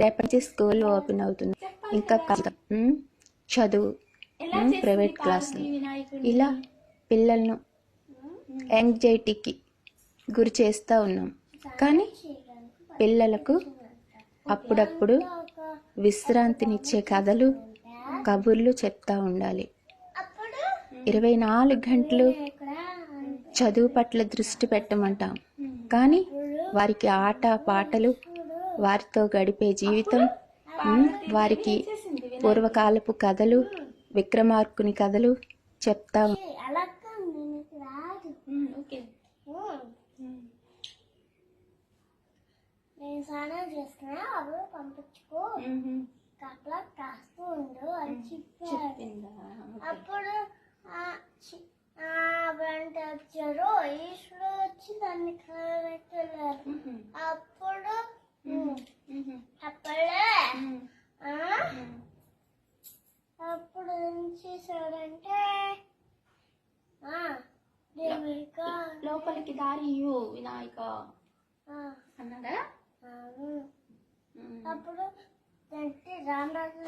రేపటి నుంచి school open అవుతుంది. ఇంకా కష్టం చదువు. ప్రైవేట్ క్లాసులు. ఇలా పిల్లలను యాంగ్జైటీకి గురి చేస్తూ ఉన్నాం. కానీ పిల్లలకు అప్పుడప్పుడు విశ్రాంతినిచ్చే కథలు కబుర్లు చెప్తా ఉండాలి. ఇరవై నాలుగు గంటలు చదువు పట్ల దృష్టి పెట్టమంటాం. కానీ వారికి ఆట పాటలు వారితో గడిపే జీవితం వారికి పూర్వకాలపు కథలు విక్రమార్కుని కథలు చెప్తా. నేను స్నానం చేస్తున్నా అప్పుడు పంపించుకో. కట్లా కాస్తూ ఉండు అని చెప్పారు. చెప్పిందా? అప్పుడు వచ్చారు ఈశ్వరు వచ్చి దాన్ని లోపలికి దారి ఇయ్యు వినాయక అన్నాడా అవును. అప్పుడు రామరాజు